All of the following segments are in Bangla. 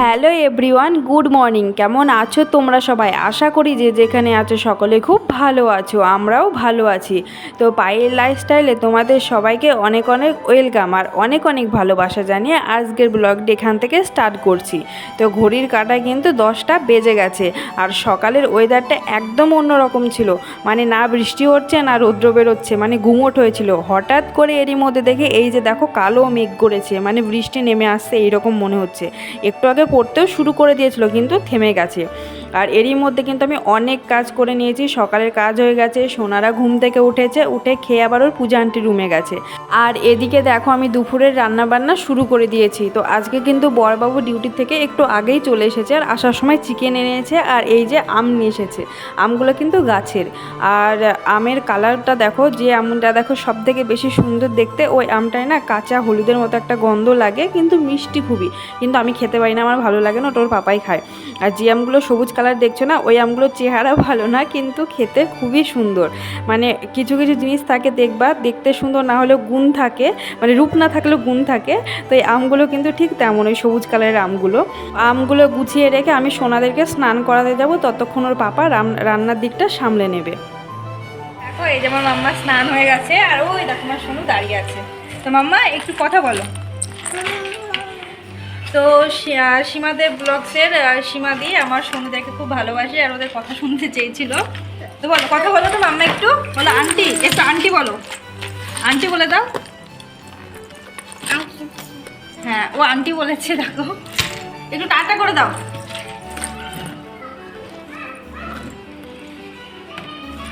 Hello everyone, good morning. কেমন আছো তোমরা সবাই? আশা করি যে যেখানে আছো সকলে খুব ভালো আছো, আমরাও ভালো আছি। তো পায়ের লাইফস্টাইলে তোমাদের সবাইকে অনেক অনেক ওয়েলকাম আর অনেক অনেক ভালোবাসা জানিয়ে আজকের ব্লগটি এখান থেকে স্টার্ট করছি। তো ঘড়ির কাঁটায় কিন্তু দশটা বেজে গেছে আর সকালের ওয়েদারটা একদম অন্যরকম ছিল। মানে না বৃষ্টি হচ্ছে, না রৌদ্র বেরোচ্ছে মানে গুমোট হয়েছিল। হঠাৎ করে এরই মধ্যে দেখে, এই যে দেখো কালো মেঘ করেছে মানে বৃষ্টি নেমে আসছে, এইরকম মনে হচ্ছে। একটু আগে পড়তেও শুরু করে দিয়েছিল কিন্তু থেমে গেছে। আর এরই মধ্যে কিন্তু আমি অনেক কাজ করে নিয়েছি। সকালের কাজ হয়ে গেছে, সোনারা ঘুম থেকে উঠেছে, উঠে খেয়ে আবার ওর পূজা আন্টি রুমে গেছে। আর এদিকে দেখো আমি দুপুরের রান্নাবান্না শুরু করে দিয়েছি। তো আজকে কিন্তু বরবাবু ডিউটি থেকে একটু আগেই চলে এসেছে আর আসার সময় চিকেন এনেছে আর এই যে আম নিয়ে এসেছে। আমগুলো কিন্তু গাছের। আর আমের কালারটা দেখো, যে আমটা দেখো সব থেকে বেশি সুন্দর দেখতে, ওই আমটায় না কাঁচা হলুদের মতো একটা গন্ধ লাগে, কিন্তু মিষ্টি খুবই। কিন্তু আমি খেতে পারি না, আমার ভালো লাগে না, ওটা ওর পাপাই খায়। আর যে আমগুলো সবুজ কালার দেখছ না? ওই আমগুলোর চেহারা ভালো না, কিন্তু খেতে খুবই সুন্দর। মানে কিছু কিছু জিনিস থাকে দেখবা, দেখতে সুন্দর না হলেও গুণ থাকে মানে রূপ না থাকলেও গুণ থাকে। তো এই আমগুলো কিন্তু ঠিক তেমন, ওই সবুজ কালারের আমগুলো। আমগুলো গুছিয়ে রেখে আমি সোনাদেরকে স্নান করাতে যাব, ততক্ষণ ওর পাপা রান্নার দিকটা সামলে নেবে। দেখো, এই যেমন মাম্মা স্নান হয়ে গেছে, আর ওই দেখো আমার সোনু দাঁড়িয়ে আছে। তো মাম্মা, একটু কথা বলো। তো সী- আহ, সীমাদেব ব্লগসের আহ, সীমা দিয়ে আমার সোনুদেরকে খুব ভালোবাসে আর ওদের কথা শুনতে চেয়েছিল। তো বলো কথা বলো তো মাম্মা একটু। বলো আন্টি একটু আন্টি বলো। আন্টি বলে দাও। হ্যাঁ ও আন্টি বলেছে দেখো। একটু টাটা করে দাও।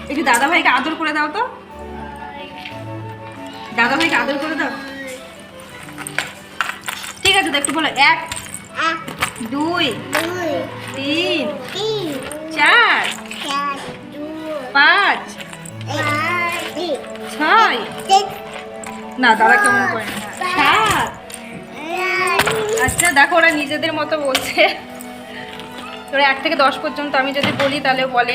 একটু দাদা ভাইকে আদর করে দাও তো। দাদা ভাইকে আদর করে দাও। আছে একটু বলো। এক দুই তিন চার পাঁচ ছয়। না দাদা কেমন করে? সাত। আচ্ছা দেখো ওরা নিজেদের মতো বলছে। ওরা এক থেকে দশ পর্যন্ত আমি যদি বলি তাহলে বলে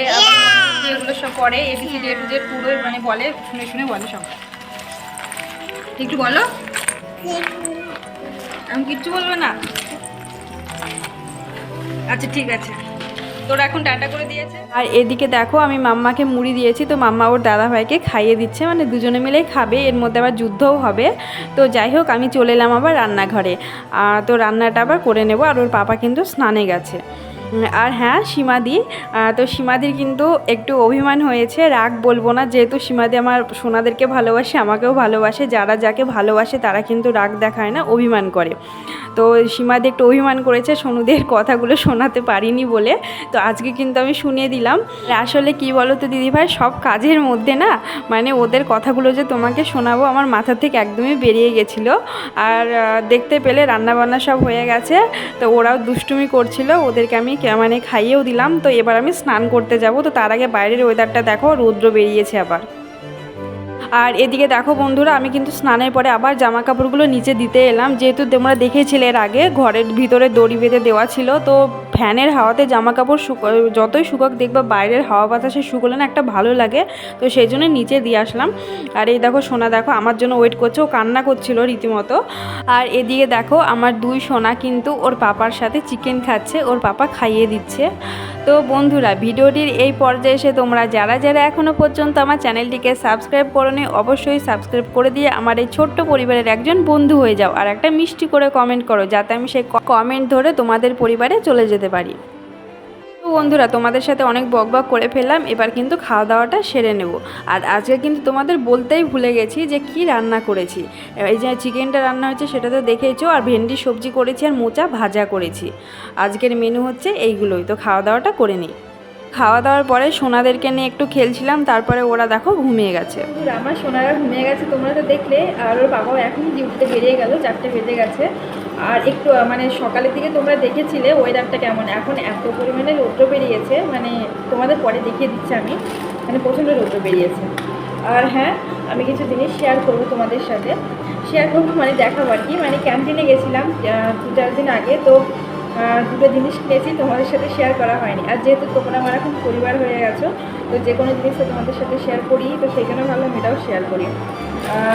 এগুলো সব পড়ে এবিসিডি এ টু জেড পুরো মানে বলে শুনে শুনে বলে সব। একটু বলো। আমি কিচ্ছু বলবে না। আচ্ছা ঠিক আছে। তোরা এখন টাটা করে দিয়েছে। আর এদিকে দেখো, আমি মাম্মাকে মুড়ি দিয়েছি, তো মাম্মা ওর দাদা ভাইকে খাইয়ে দিচ্ছে মানে দুজনে মিলেই খাবে, এর মধ্যে আবার যুদ্ধও হবে। তো যাই হোক, আমি চলে এলাম আবার রান্নাঘরে। তো রান্নাটা আবার করে নেব, আর ওর পাপা কিন্তু স্নানে গেছে। আর হ্যাঁ সীমাদি। তো সীমাদির কিন্তু একটু অভিমান হয়েছে, রাগ বলব না। যেহেতু সীমাদি আমার সোনাদেরকে ভালোবাসে, আমাকেও ভালোবাসে, যারা যাকে ভালোবাসে তারা কিন্তু রাগ দেখায় না, অভিমান করে। তো সীমাদি একটু অভিমান করেছে, সোনুদের কথাগুলো শোনাতে পারিনি বলে। তো আজকে কিন্তু আমি শুনিয়ে দিলাম, আসলে কি বলো তো দিদিভাই সব কাজের মধ্যে না মানে ওদের কথাগুলো যে তোমাকে শোনাবো আমার মাথা থেকে একদমই বেরিয়ে গেছিল। আর দেখতে পেলে রান্নাবান্না সব হয়ে গেছে, তো ওরাও দুষ্টুমি করছিল, ওদেরকে আমি মানে খাইয়েও দিলাম। তো এবার আমি স্নান করতে যাব। তো তার আগে বাইরের ওয়েদারটা দেখো, রৌদ্র বেরিয়েছে আবার। আর এদিকে দেখো বন্ধুরা, আমি কিন্তু স্নানের পরে আবার জামা কাপড়গুলো নিচে দিতে এলাম। যেহেতু তোমরা দেখেছিলে এর আগে, ঘরের ভিতরে দড়ি বেঁধে দেওয়া ছিল, তো ফ্যানের হাওয়াতে জামা কাপড় শুকো যতই শুকাক দেখবা বাইরের হাওয়া বাতাসে শুকোলে না একটা ভালো লাগে। তো সেই জন্য নিচে দিয়ে আসলাম। আর এই দেখো সোনা দেখো, আমার জন্য ওয়েট করছে, ও কান্না করছিল রীতিমতো। আর এদিকে দেখো, আমার দুই সোনা কিন্তু ওর পাপার সাথে চিকেন খাচ্ছে, ওর পাপা খাইয়ে দিচ্ছে। তো বন্ধুরা, ভিডিওটির এই পর্যায়ে এসে তোমরা যারা যারা এখনও পর্যন্ত আমার চ্যানেলটিকে সাবস্ক্রাইব করোনি, অবশ্যই সাবস্ক্রাইব করে দিয়ে আমার এই ছোট্ট পরিবারের একজন বন্ধু হয়ে যাও। আর একটা মিষ্টি করে কমেন্ট করো, যাতে আমি সেই কমেন্ট ধরে তোমাদের পরিবারে চলে যেতে পারি। তো বন্ধুরা, তোমাদের সাথে অনেক বক বক করে ফেললাম, এবার কিন্তু খাওয়া দাওয়াটা সেরে নেব। আর আজকে কিন্তু তোমাদের বলতেই ভুলে গেছি যে কি রান্না করেছি। এই যে চিকেনটা রান্না হয়েছে সেটা তো দেখেইছো, আর ভেন্ডি সবজি করেছি আর মোচা ভাজা করেছি। আজকের মেনু হচ্ছে এইগুলোই, তো খাওয়া দাওয়াটা করে নিই। খাওয়া দাওয়ার পরে সোনাদেরকে নিয়ে একটু খেলছিলাম, তারপরে ওরা দেখো ঘুমিয়ে গেছে। আমার সোনারা ঘুমিয়ে গেছে, তোমরা তো দেখলে, আর ওর বাবাও এখন ডিউটিতে বেরিয়ে গেল, চারটে বেজে গেছে। আর একটু মানে সকালের দিকে তোমরা দেখেছিলে ওয়েদারটা কেমন? এখন এত পরিমাণে রৌদ্র বেরিয়েছে মানে তোমাদের পরে দেখিয়ে দিচ্ছি আমি মানে প্রচণ্ড রৌদ্র বেরিয়েছে। আর হ্যাঁ আমি কিছু জিনিস শেয়ার করব তোমাদের সাথে। শেয়ার করব মানে দেখাবো আর কি মানে ক্যান্টিনে গেছিলাম দু চার দিন আগে, তো দুটো জিনিস কিনেছি, তোমাদের সাথে শেয়ার করা হয়নি। আর যেহেতু তোমরা আমার এখন পরিবার হয়ে গেছো, তো যে কোনো জিনিস তোমাদের সাথে শেয়ার করি, তো সেই জন্য ভাবলাম এটাও শেয়ার করি।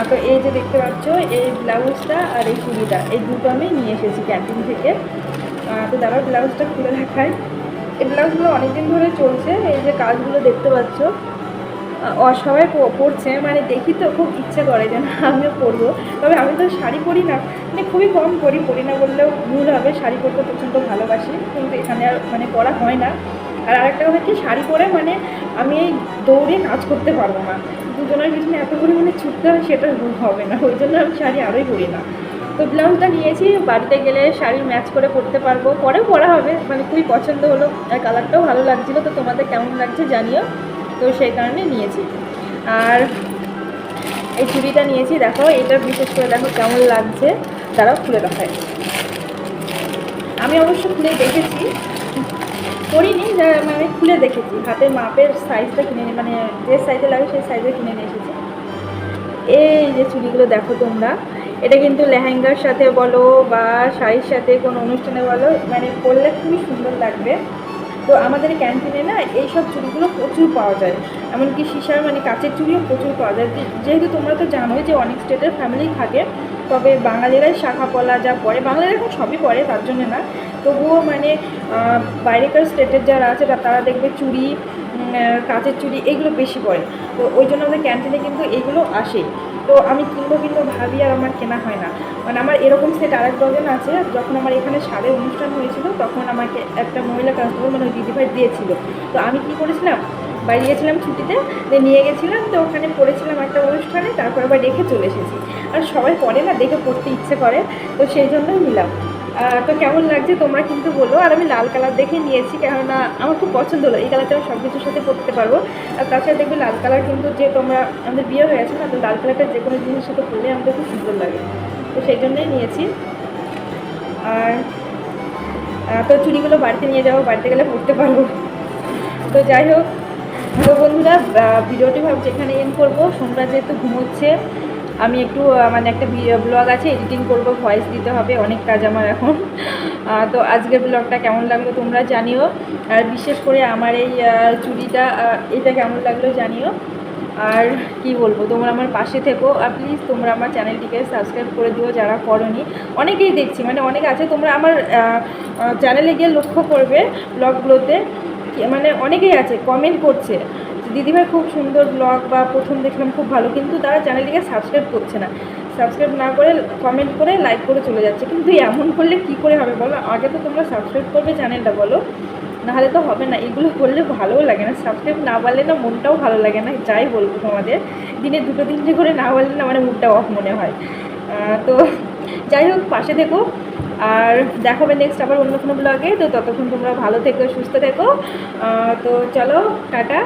তো এই যে দেখতে পাচ্ছ, এই ব্লাউজটা আর এই চুড়িটা, এই দুটো আমি নিয়ে এসেছি ক্যান্টিন থেকে। তো দাঁড়াও ব্লাউজটা খুলে দেখায় এই ব্লাউজগুলো অনেকদিন ধরে চলছে, এই যে কাজগুলো দেখতে পাচ্ছ সবাই প- পরছে মানে দেখি তো খুব ইচ্ছে করে যেন আমিও পরবো তবে আমি তো শাড়ি পরি না। মানে খুবই কম পরি। পরি না বললেও ভুল হবে। শাড়ি পরতে প্রচণ্ড ভালোবাসি। কিন্তু এখানে আর মানে পরা হয় না। আর আরেকটা কথা কি, শাড়ি পরে মানে আমি এই দৌড়ে কাজ করতে পারব না। দুজনের পিছনে এত পরিমাণে ছুটতে হয়, সেটা হবে না। ওই জন্য আমি শাড়ি আরোই পরি না। তো ব্লাউজটা নিয়েছি। বাড়িতে গেলে শাড়ি ম্যাচ করে পরতে পারব। পরেও পরা হবে। মানে খুবই পছন্দ হলো। আর কালারটাও ভালো লাগছিল। তো তোমাদের কেমন লাগছে জানিও। তো সেই কারণে নিয়েছি। আর এই চুড়িটা নিয়েছি, দেখো, এটা বিশেষ করে দেখো কেমন লাগছে তারা খুলে দেখায় আমি অবশ্য খুলে দেখেছি, করিনি মানে খুলে দেখেছি। হাতের মাপের সাইজটা কিনে নিয়ে মানে যে সাইজে লাগে সেই সাইজে কিনে নিয়ে এসেছি। এই যে চুড়িগুলো দেখো তোমরা, এটা কিন্তু লেহেঙ্গার সাথে বলো বা শাড়ির সাথে কোনো অনুষ্ঠানে বলো মানে পরলে খুবই সুন্দর লাগবে। তো আমাদের ক্যান্টিনে না এইসব চুড়িগুলো প্রচুর পাওয়া যায়। এমনকি সিসার মানে কাঁচের চুড়িও প্রচুর পাওয়া যায়। যেহেতু তোমরা তো জানোই যে অনেক স্টেটের ফ্যামিলি থাকে, তবে বাঙালিরাই শাখা পলা যা পরে, বাঙালিরা এখন সবই পরে, তার জন্য না। তবুও মানে বাইরেকার স্টেটের যারা আছে তারা দেখবে চুড়ি কাচের চুড়ি এগুলো বেশি পরে তো ওই জন্য আমাদের ক্যান্টিনে কিন্তু এগুলো আসে। তো আমি কিনবো কিনবো ভাবি আর আমার কেনা হয় না। মানে আমার এরকম সেট আরেক ডজন আছে, যখন আমার এখানে সাদে অনুষ্ঠান হয়েছিল, তখন আমাকে একটা মহিলা কাস্টমার মানে দিদিভাই দিয়েছিল। তো আমি কি করেছিলাম? বাড়ি গেছিলাম ছুটিতে নিয়ে গেছিলাম, তো ওখানে পড়েছিলাম একটা অনুষ্ঠানে, তারপর আবার রেখে চলে এসেছি। আর সবাই পড়ে না, দেখে পড়তে ইচ্ছে করে, তো সেই জন্যই নিলাম। তো কেমন লাগছে? তোমরা কিন্তু বলো। আর আমি লাল কালার দেখে নিয়েছি, কেননা আমার খুব পছন্দ হলো। এই কালারটা আমি সব কিছুর সাথে পরতে পারব। আর তাছাড়া দেখবে লাল কালার কিন্তু যে তোমরা, আমাদের বিয়ে হয়ে গেছে না, তো লাল কালারটা যে কোনো জিনিসের সাথে পরলে আমাদের খুব সুন্দর লাগে। তো সেই জন্যই নিয়েছি। আর তো চুড়িগুলো বাড়িতে নিয়ে যাব, বাড়িতে গেলে পরতে পারব। তো যাই হোক, তো বন্ধুরা ভিডিওটি ভাব যেখানে এন্ড করব। সোমরা যেহেতু ঘুমোচ্ছে আমি একটু মানে একটা ব্লগ আছে এডিটিং করব ভয়েস দিতে হবে, অনেক কাজ আমার এখন। তো আজকের ব্লগটা কেমন লাগল তোমরা জানিও। আর বিশেষ করে আমার এই চুড়িটা এটা কেমন লাগল জানিও। আর কি বলব, তোমরা আমার পাশে থেকো। আর প্লিজ তোমরা আমার চ্যানেলটিকে সাবস্ক্রাইব করে দিও যারা করনি। অনেকেই দেখছি মানে অনেক আছে, তোমরা আমার চ্যানেলে গিয়ে লক্ষ্য করবে ব্লগগুলোতে মানে অনেকেই আছে কমেন্ট করছে। দিদিভাই খুব সুন্দর ব্লগ বা প্রথম দেখলাম, খুব ভালো। কিন্তু তারা চ্যানেলটিকে সাবস্ক্রাইব করছে না। সাবস্ক্রাইব না করে কমেন্ট করে লাইক করে চলে যাচ্ছে। কিন্তু এমন করলে কি করে হবে বলো? আগে তো তোমরা সাবস্ক্রাইব করবে চ্যানেলটা বলো। নাহলে তো হবে না। এগুলো করলে ভালোও লাগে না। সাবস্ক্রাইব না বাড়লে না মনটাও ভালো লাগে না। যাই বলব তোমাদের। দিনে দুটো তিনটে করে না বাড়লে না মানে মুডটা অফ মনে হয়। তো যাই হোক, পাশে থেকো। আর দেখাবে নেক্সট আবার অন্য কোনো ব্লগে তো ততক্ষণ তোমরা ভালো থেকো, সুস্থ থেকো। তো চলো, টাটা।